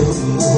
oldum halma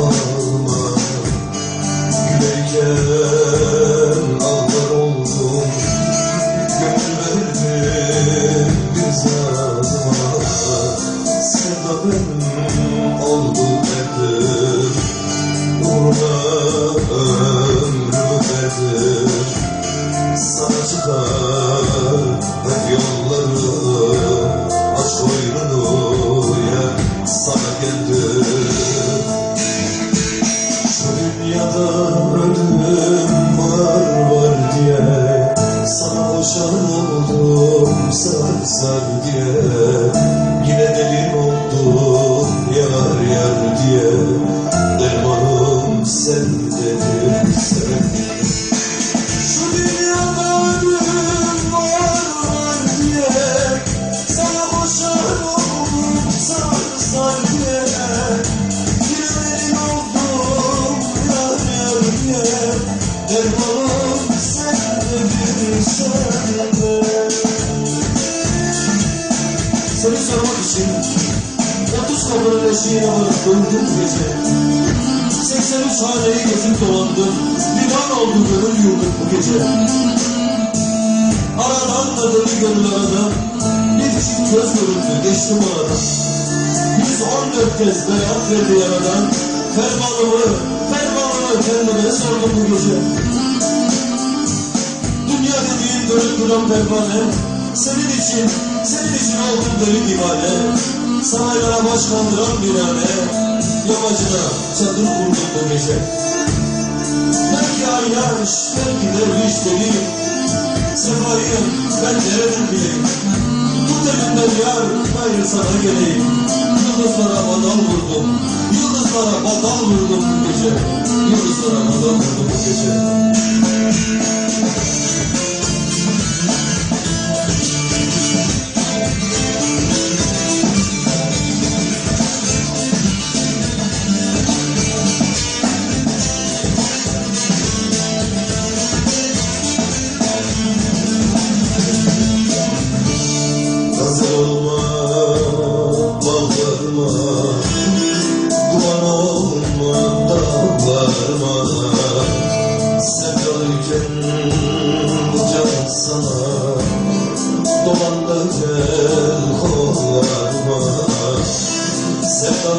diye Sana boşan oldum sar sar diye. Yine delin oldum yar yar diye. Dermanım sen dedin sevdim şu dünyada var var diye. Sana boşan oldum sar sar diye. Yine benim oldum yar yar diye. Dermanım için 30 kapının eşiğine varıp döndüm gece. 83 haneyi gezip dolandım Divan oldu gönül yurdum bu gece. Aradan da deli gönül aradan Bir çift göz göründü geçtim aradan 114 kez beyat verdi yaradan. Fermanımı, fermanımı kendime sordum bu gece. Dünya dediğin dönüp duran pervane Senin için, senin için oldum deli divane Saraylara baş kaldıran bir hane. Yamacına çadır kurdum bu gece. Belki ayyaş, belki derviş deli Sefayı ben neredir bileyim Tut elimden yar, gayrı sana geleyim. Yıldızlara badal vurdum. Yıldızlara badal vurdum bu gece. Yıldızlara badal vurdum bu gece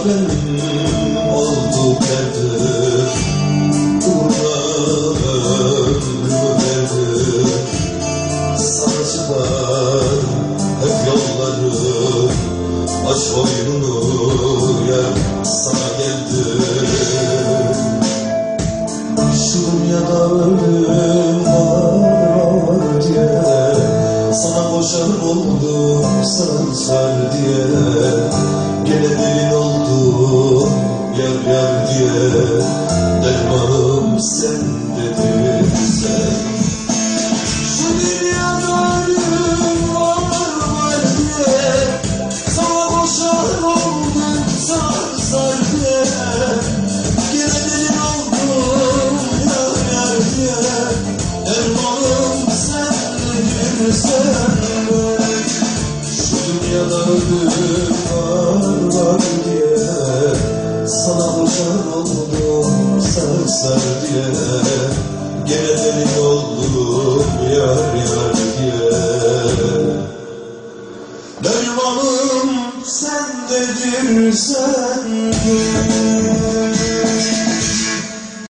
benim oldu derdim Uğruna ömrümü verdim sana çıkar hep yolları Aşk oyununu yer sana geldi Şu dünyada ölüm diye Sana boşan oldum sar sar diye. Gene delin oldum yar yar diye Dermanım Boşan oldum sar sar diye deli oldum yar yar diye. Dermanım sendedir sen